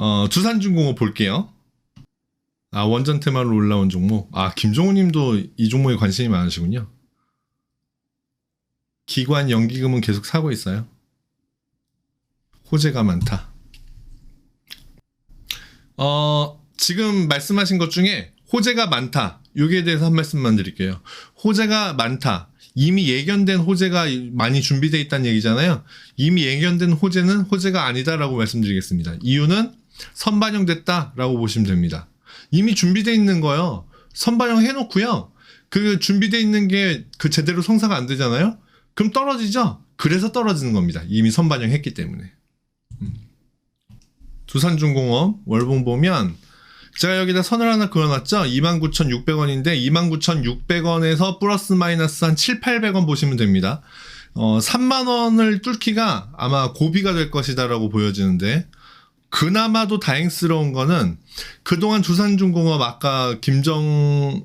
어, 두산중공업 볼게요. 아, 원전 테마로 올라온 종목. 아, 김종우 님도 이 종목에 관심이 많으시군요. 기관 연기금은 계속 사고 있어요. 호재가 많다. 어, 지금 말씀하신 것 중에 호재가 많다. 여기에 대해서 한 말씀만 드릴게요. 호재가 많다. 이미 예견된 호재가 많이 준비되어 있다는 얘기잖아요. 이미 예견된 호재는 호재가 아니다라고 말씀드리겠습니다. 이유는 선반영됐다라고 보시면 됩니다. 이미 준비되어 있는 거요. 선반영 해놓고요. 그 준비되어 있는 게 그 제대로 성사가 안 되잖아요. 그럼 떨어지죠. 그래서 떨어지는 겁니다. 이미 선반영 했기 때문에. 음. 두산중공업 월봉 보면 제가 여기다 선을 하나 그어놨죠. 29,600원인데 29,600원에서 플러스 마이너스 한 7, 800원 보시면 됩니다. 어, 3만 원을 뚫기가 아마 고비가 될 것이다라고 보여지는데 그나마도 다행스러운 거는 그동안 두산중공업 아까 김정훈님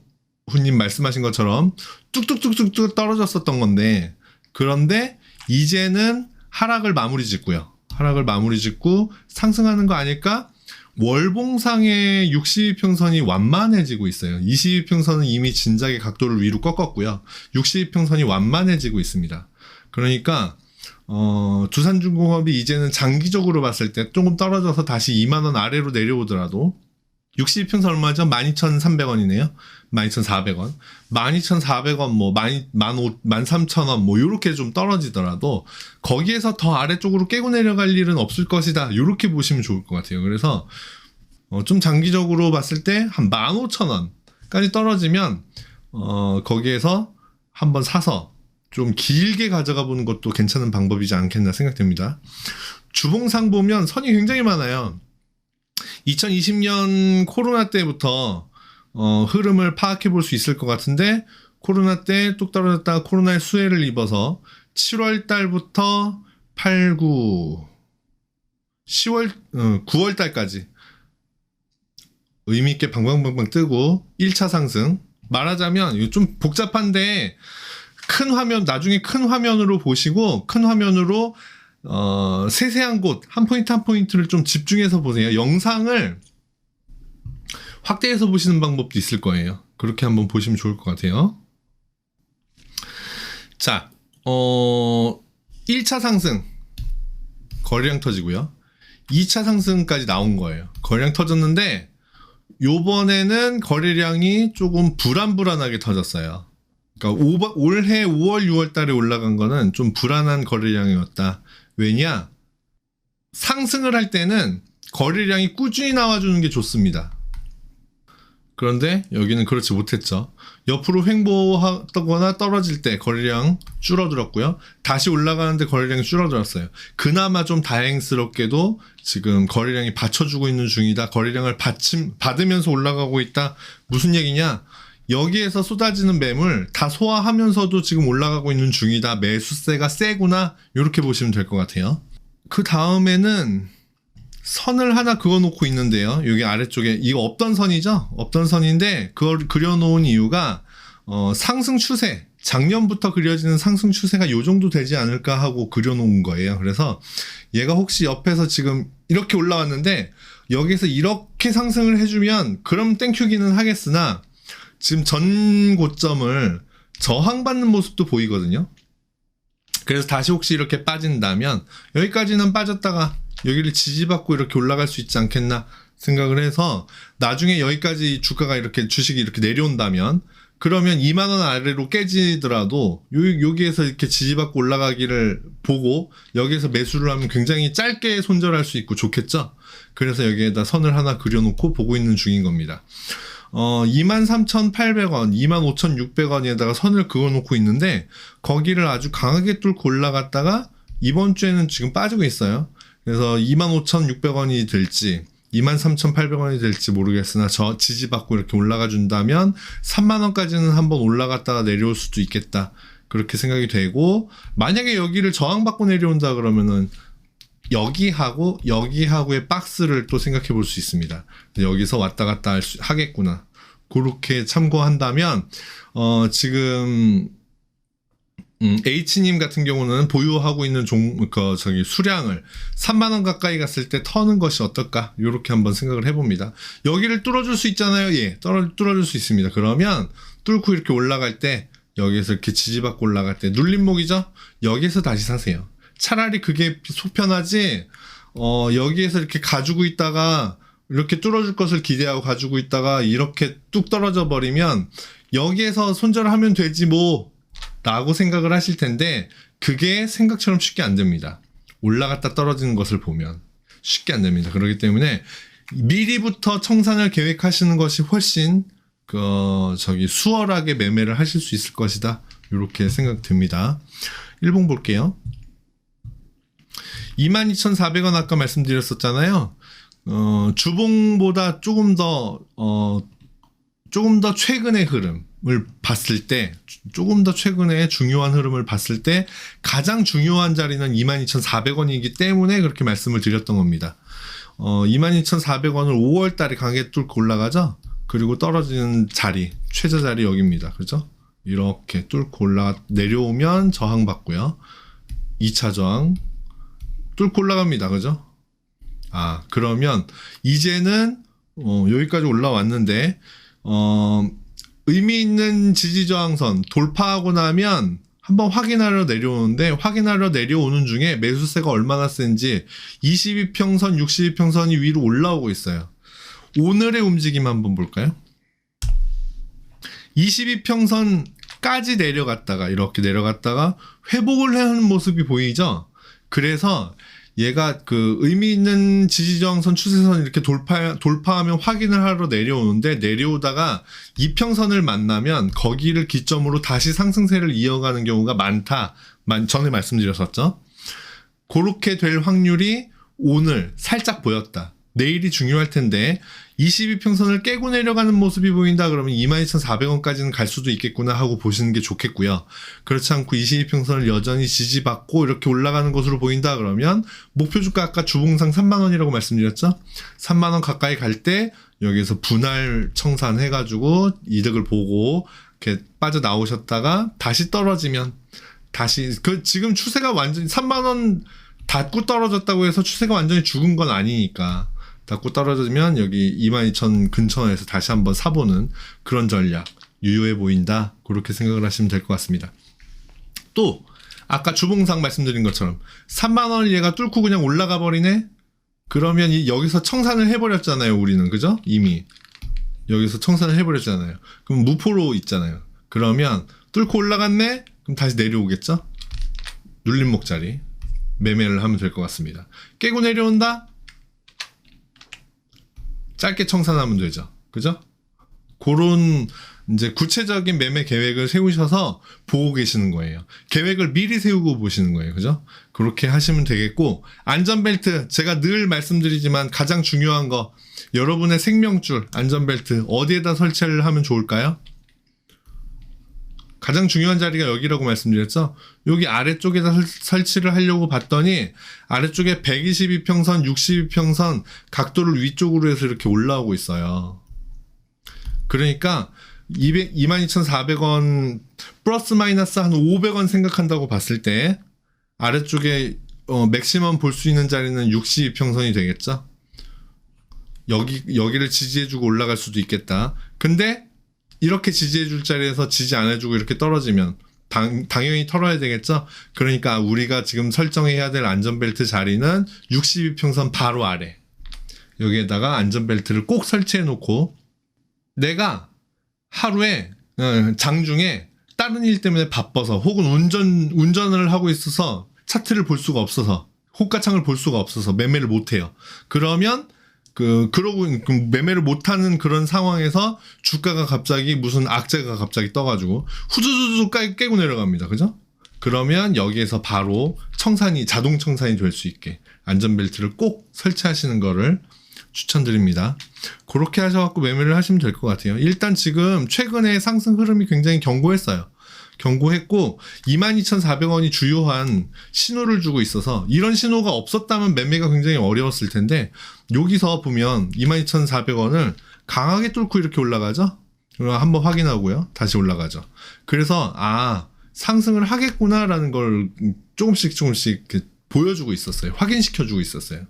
말씀하신 것처럼 뚝뚝뚝뚝뚝 떨어졌었던 건데 그런데 이제는 하락을 마무리 짓고요. 하락을 마무리 짓고 상승하는 거 아닐까? 월봉상의 62평선이 완만해지고 있어요. 22평선은 이미 진작에 각도를 위로 꺾었고요. 62평선이 완만해지고 있습니다. 그러니까 어, 두산중공업이 이제는 장기적으로 봤을 때 조금 떨어져서 다시 2만원 아래로 내려오더라도 62평선 얼마 죠? 12,300원이네요. 12,400원. 12,400원, 뭐, 13,000원, 뭐, 요렇게 좀 떨어지더라도, 거기에서 더 아래쪽으로 깨고 내려갈 일은 없을 것이다. 요렇게 보시면 좋을 것 같아요. 그래서, 어, 좀 장기적으로 봤을 때, 한 15,000원까지 떨어지면, 어, 거기에서 한번 사서, 좀 길게 가져가 보는 것도 괜찮은 방법이지 않겠나 생각됩니다. 주봉상 보면 선이 굉장히 많아요. 2020년 코로나 때부터 어, 흐름을 파악해 볼 수 있을 것 같은데 코로나 때 뚝 떨어졌다가 코로나의 수혜를 입어서 7월 달부터 8, 9, 10월, 어, 9월 달까지 의미 있게 방방방방 뜨고 1차 상승 말하자면 좀 복잡한데 큰 화면 나중에 큰 화면으로 보시고 큰 화면으로 어, 세세한 곳, 한 포인트 한 포인트를 좀 집중해서 보세요. 영상을 확대해서 보시는 방법도 있을 거예요. 그렇게 한번 보시면 좋을 것 같아요. 자, 어, 1차 상승, 거래량 터지고요. 2차 상승까지 나온 거예요. 거래량 터졌는데, 요번에는 거래량이 조금 불안불안하게 터졌어요. 그러니까 오버, 올해 5월, 6월 달에 올라간 거는 좀 불안한 거래량이었다. 왜냐? 상승을 할 때는 거래량이 꾸준히 나와주는 게 좋습니다. 그런데 여기는 그렇지 못했죠. 옆으로 횡보하거나 떨어질 때 거래량 줄어들었고요. 다시 올라가는데 거래량이 줄어들었어요. 그나마 좀 다행스럽게도 지금 거래량이 받쳐주고 있는 중이다. 거래량을 받침, 받으면서 올라가고 있다. 무슨 얘기냐? 여기에서 쏟아지는 매물 다 소화하면서도 지금 올라가고 있는 중이다. 매수세가 세구나. 이렇게 보시면 될 것 같아요. 그 다음에는 선을 하나 그어놓고 있는데요. 여기 아래쪽에 이거 없던 선이죠. 없던 선인데 그걸 그려놓은 이유가 어, 상승 추세. 작년부터 그려지는 상승 추세가 요 정도 되지 않을까 하고 그려놓은 거예요. 그래서 얘가 혹시 옆에서 지금 이렇게 올라왔는데 여기서 이렇게 상승을 해주면 그럼 땡큐기는 하겠으나 지금 전 고점을 저항받는 모습도 보이거든요. 그래서 다시 혹시 이렇게 빠진다면 여기까지는 빠졌다가 여기를 지지받고 이렇게 올라갈 수 있지 않겠나 생각을 해서 나중에 여기까지 주가가 이렇게 주식이 이렇게 내려온다면 그러면 2만 원 아래로 깨지더라도 요, 여기에서 이렇게 지지받고 올라가기를 보고 여기에서 매수를 하면 굉장히 짧게 손절할 수 있고 좋겠죠. 그래서 여기에다 선을 하나 그려놓고 보고 있는 중인 겁니다. 어, 23,800원, 25,600원에다가 선을 그어놓고 있는데 거기를 아주 강하게 뚫고 올라갔다가 이번 주에는 지금 빠지고 있어요. 그래서 25,600원이 될지 23,800원이 될지 모르겠으나 저 지지받고 이렇게 올라가 준다면 3만 원까지는 한번 올라갔다가 내려올 수도 있겠다. 그렇게 생각이 되고 만약에 여기를 저항받고 내려온다 그러면은 여기하고 여기하고의 박스를 또 생각해 볼 수 있습니다. 여기서 왔다 갔다 할 수, 하겠구나. 그렇게 참고한다면 어 지금 음, H님 같은 경우는 보유하고 있는 종, 그, 저기, 수량을 3만원 가까이 갔을 때 터는 것이 어떨까? 요렇게 한번 생각을 해봅니다. 여기를 뚫어줄 수 있잖아요. 예, 뚫어, 뚫어줄 수 있습니다. 그러면 뚫고 이렇게 올라갈 때, 여기에서 이렇게 지지받고 올라갈 때, 눌림목이죠? 여기에서 다시 사세요. 차라리 그게 소편하지, 어, 여기에서 이렇게 가지고 있다가, 이렇게 뚫어줄 것을 기대하고 가지고 있다가, 이렇게 뚝 떨어져 버리면, 여기에서 손절하면 되지 뭐, 라고 생각을 하실 텐데 그게 생각처럼 쉽게 안 됩니다. 올라갔다 떨어지는 것을 보면 쉽게 안 됩니다. 그렇기 때문에 미리부터 청산을 계획하시는 것이 훨씬 그 저기 수월하게 매매를 하실 수 있을 것이다. 이렇게 생각됩니다. 일봉 볼게요. 22,400원 아까 말씀드렸었잖아요. 어, 주봉보다 조금 더 어, 조금 더 최근의 흐름을 봤을 때 조금 더 최근의 중요한 흐름을 봤을 때 가장 중요한 자리는 22,400원이기 때문에 그렇게 말씀을 드렸던 겁니다. 어, 22,400원을 5월 달에 강하게 뚫고 올라가죠. 그리고 떨어지는 자리, 최저 자리 여기입니다. 그죠? 이렇게 뚫고 올라 내려오면 저항 받고요. 2차 저항 뚫고 올라갑니다. 그죠? 아, 그러면 이제는 어, 여기까지 올라왔는데 어, 의미 있는 지지 저항선 돌파하고 나면 한번 확인하러 내려오는데 확인하러 내려오는 중에 매수세가 얼마나 센지 22평선, 62평선이 위로 올라오고 있어요. 오늘의 움직임 한번 볼까요? 22평선까지 내려갔다가 이렇게 내려갔다가 회복을 하는 모습이 보이죠? 그래서 얘가 그 의미 있는 지지저항선 추세선 이렇게 돌파 돌파하면 확인을 하러 내려오는데 내려오다가 이평선을 만나면 거기를 기점으로 다시 상승세를 이어가는 경우가 많다. 만 전에 말씀드렸었죠. 그렇게 될 확률이 오늘 살짝 보였다. 내일이 중요할 텐데 22평선을 깨고 내려가는 모습이 보인다 그러면 22,400원까지는 갈 수도 있겠구나 하고 보시는 게 좋겠고요. 그렇지 않고 22평선을 여전히 지지받고 이렇게 올라가는 것으로 보인다 그러면 목표 주가 아까 주봉상 3만 원이라고 말씀드렸죠. 3만 원 가까이 갈 때 여기에서 분할 청산해 가지고 이득을 보고 이렇게 빠져 나오셨다가 다시 떨어지면 다시 그 지금 추세가 완전히 3만 원 닫고 떨어졌다고 해서 추세가 완전히 죽은 건 아니니까 닫고 떨어지면 여기 22,000 근처에서 다시 한번 사보는 그런 전략 유효해 보인다 그렇게 생각을 하시면 될 것 같습니다. 또 아까 주봉상 말씀드린 것처럼 3만 원을 얘가 뚫고 그냥 올라가 버리네. 그러면 이 여기서 청산을 해버렸잖아요. 우리는 그죠? 이미 여기서 청산을 해버렸잖아요. 그럼 무포로 있잖아요. 그러면 뚫고 올라갔네. 그럼 다시 내려오겠죠? 눌림목 자리 매매를 하면 될 것 같습니다. 깨고 내려온다. 짧게 청산하면 되죠. 그죠? 그런 이제 구체적인 매매 계획을 세우셔서 보고 계시는 거예요. 계획을 미리 세우고 보시는 거예요. 그죠? 그렇게 하시면 되겠고, 안전벨트, 제가 늘 말씀드리지만 가장 중요한 거, 여러분의 생명줄, 안전벨트, 어디에다 설치를 하면 좋을까요? 가장 중요한 자리가 여기라고 말씀드렸죠. 여기 아래쪽에다 설- 설치를 하려고 봤더니 아래쪽에 122평선, 62평선 각도를 위쪽으로 해서 이렇게 올라오고 있어요. 그러니까 200, 22,400원 플러스 마이너스 한 500원 생각한다고 봤을 때 아래쪽에 어, 맥시멈 볼 수 있는 자리는 62평선이 되겠죠. 여기 여기를 지지해주고 올라갈 수도 있겠다. 근데 이렇게 지지해 줄 자리에서 지지 안 해주고 이렇게 떨어지면 당, 당연히 털어야 되겠죠. 그러니까 우리가 지금 설정해야 될 안전벨트 자리는 62평선 바로 아래 여기에다가 안전벨트를 꼭 설치해 놓고 내가 하루에 어, 장중에 다른 일 때문에 바빠서 혹은 운전 운전을 하고 있어서 차트를 볼 수가 없어서 호가창을 볼 수가 없어서 매매를 못 해요. 그러면 그 그러고 그 매매를 못 하는 그런 상황에서 주가가 갑자기 무슨 악재가 갑자기 떠가지고 후두두두 깨- 깨고 내려갑니다. 그죠? 그러면 여기에서 바로 청산이 자동 청산이 될 수 있게 안전벨트를 꼭 설치하시는 거를 추천드립니다. 그렇게 하셔갖고 매매를 하시면 될 것 같아요. 일단 지금 최근에 상승 흐름이 굉장히 견고했어요. 견고했고 22,400원이 주요한 신호를 주고 있어서 이런 신호가 없었다면 매매가 굉장히 어려웠을 텐데 여기서 보면 22,400원을 강하게 뚫고 이렇게 올라가죠. 그럼 한번 확인하고요. 다시 올라가죠. 그래서 아 상승을 하겠구나라는 걸 조금씩 조금씩 보여주고 있었어요. 확인시켜주고 있었어요.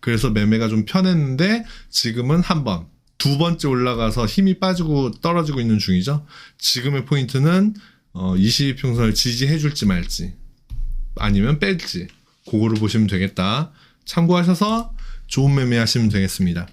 그래서 매매가 좀 편했는데 지금은 한 번, 두 번째 올라가서 힘이 빠지고 떨어지고 있는 중이죠. 지금의 포인트는 어, 22평선을 지지해줄지 말지 아니면 뺄지 그거를 보시면 되겠다. 참고하셔서 좋은 매매 하시면 되겠습니다.